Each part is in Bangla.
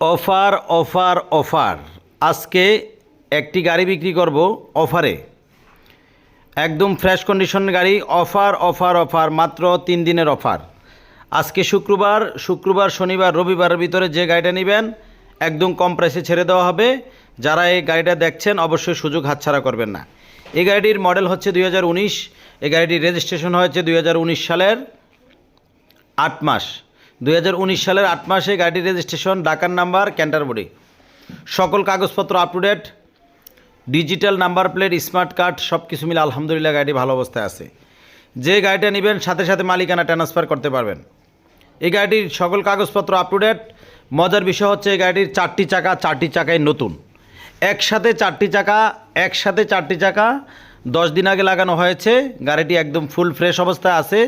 Offer offer offer. আজকে একটি গাড়ি বিক্রি করব অফারে। একদম ফ্রেশ কন্ডিশন গাড়ি, অফার অফার অফার, মাত্র তিন দিনের অফার। আজকে শুক্রবার শুক্রবার, শনিবার রবিবারের ভিতরে যে গাড়িটা নেবেন, একদম কম প্রাইসে ছেড়ে দেওয়া হবে। যারা এই গাড়িটা দেখছেন, অবশ্যই সুযোগ হাতছাড়া করবেন না। এই গাড়িটির মডেল হচ্ছে দু হাজার উনিশ এই গাড়িটির রেজিস্ট্রেশন হয়েছে দুই হাজার উনিশ সালের আট মাস। দুই হাজার উনিশ সালের আট মাসে গাড়িটির রেজিস্ট্রেশন ডাকার নাম্বার ক্যান্টারবুড়ি সকল কাগজপত্র up to date digital number plate smart card সব কিছু মিলে আলহামদুলিল্লাহ গাড়িটি ভালো অবস্থায় আছে। যে গাড়িটা নেবেন, সাথে সাথে মালিকানা ট্রান্সফার করতে পারবেন। এই গাড়িটির সকল কাগজপত্র আপ টু ডেট মজার বিষয় হচ্ছে এই গাড়িটির চারটি চাকা, চারটি চাকায় নতুন। একসাথে চারটি চাকা, একসাথে চারটি চাকা, দশ দিন আগে লাগানো হয়েছে। গাড়িটি একদম ফুল ফ্রেশ অবস্থায় আছে।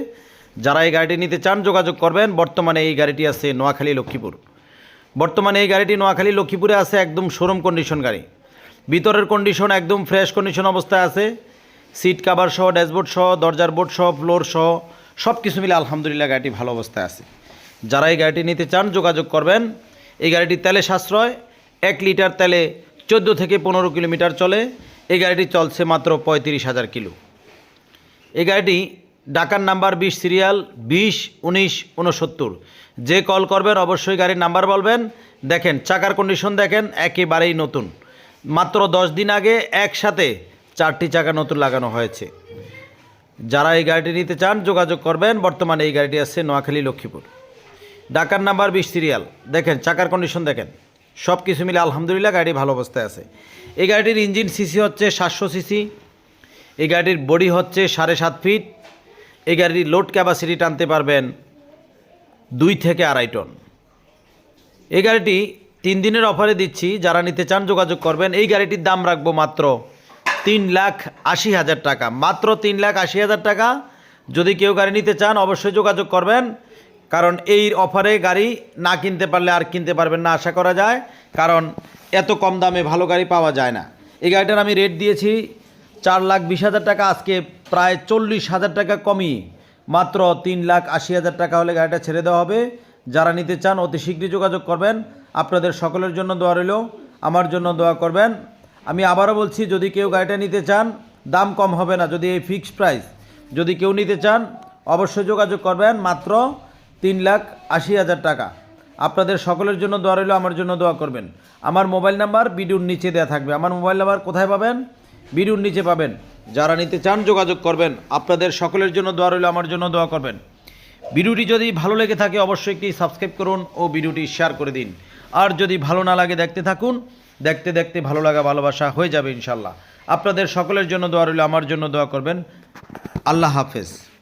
যারা এই গাড়িটি নিতে চান যোগাযোগ করবেন, বর্তমানে এই গাড়িটি আছে নোয়াখালী লক্ষ্মীপুর। বর্তমানে এই গাড়িটি নোয়াখালী লক্ষ্মীপুরে আছে একদম শোরুম কন্ডিশন গাড়ি। ভিতরের কন্ডিশন একদম ফ্রেশ কন্ডিশন অবস্থায় আছে। সিট কাভার সহ, ড্যাশবোর্ড সহ, দরজার বোর্ড সহ, ফ্লোর সহ সব কিছু মিলে আলহামদুলিল্লাহ গাড়িটি ভালো অবস্থায় আছে। যারা এই গাড়িটি নিতে চান যোগাযোগ করবেন, এই গাড়িটির তেলে সাশ্রয়, এক লিটার তেলে চোদ্দ থেকে পনেরো কিলোমিটার চলে। এই গাড়িটি চলছে মাত্র পঁয়ত্রিশ হাজার কিলো। এই গাড়িটি ডাকার নাম্বার বিশ সিরিয়াল, বিশ, উনিশ উনসত্তর যে কল করবেন অবশ্যই গাড়ির নাম্বার বলবেন। দেখেন, চাকার কন্ডিশন দেখেন, একেবারেই নতুন। মাত্র দশ দিন আগে একসাথে চারটি চাকা নতুন লাগানো হয়েছে। যারা এই গাড়িটি নিতে চান, যোগাযোগ করবেন। বর্তমানে এই গাড়িটি আছে নোয়াখালী, লক্ষ্মীপুর। ডাকার নাম্বার বিশ সিরিয়াল। দেখেন, চাকার কন্ডিশন দেখেন। সব কিছু মিলে আলহামদুলিল্লাহ গাড়ি ভালো অবস্থায় আছে। এই গাড়িটির ইঞ্জিন সিসি হচ্ছে সাতশো সিসি এই গাড়িটির বডি হচ্ছে সাড়ে সাত ফিট এই গাড়ির লোড ক্যাপাসিটি টানতে পারবেন দুই থেকে আড়াই টন এই গাড়িটি তিন দিনের অফারে দিচ্ছি, যারা নিতে চান যোগাযোগ করবেন। এই গাড়িটির দাম রাখব মাত্র তিন লাখ আশি হাজার টাকা। মাত্র তিন লাখ আশি হাজার টাকা। যদি কেউ গাড়ি নিতে চান, অবশ্যই যোগাযোগ করবেন। কারণ এই অফারে গাড়ি না কিনতে পারলে আর কিনতে পারবেন না, আশা করা যায়। কারণ এত কম দামে ভালো গাড়ি পাওয়া যায় না। এই গাড়িটার আমি রেট দিয়েছি চার লাখ বিশ হাজার টাকা, আজকে প্রায় চল্লিশ হাজার টাকা কমিয়ে মাত্র তিন লাখ আশি হাজার টাকা হলে গাড়িটা ছেড়ে দেওয়া হবে। যারা নিতে চান, অতি শীঘ্রই যোগাযোগ করবেন। আপনাদের সকলের জন্য দোয়া রইল। আমার জন্য দোয়া করবেন। আমি আবারও বলছি, যদি কেউ গাড়িটা নিতে চান, দাম কম হবে না, যদি এই ফিক্সড প্রাইস। যদি কেউ নিতে চান, অবশ্যই যোগাযোগ করবেন। মাত্র তিন লাখ আশি হাজার টাকা। আপনাদের সকলের জন্য দোয়া রইল, আমার জন্য দোয়া করবেন। আমার মোবাইল নাম্বার ভিডিওর নিচে দেওয়া থাকবে। আমার মোবাইল নাম্বার কোথায় পাবেন? ভিডিওর নিচে পাবেন। যারা নিতে চান যোগাযোগ করবেন। আপনাদের সকলের জন্য দোয়া রইল, আমার জন্য দোয়া করবেন। ভিডিওটি যদি ভালো লেগে থাকে, অবশ্যই একটি সাবস্ক্রাইব করুন ও ভিডিওটি শেয়ার করে দিন। আর যদি ভালো না লাগে দেখতে থাকুন, দেখতে দেখতে ভালো লাগা, ভালোবাসা হয়ে যাবে ইনশাল্লাহ। আপনাদের সকলের জন্য দোয়া রইল, আমার জন্য দোয়া করবেন। আল্লাহ হাফেজ।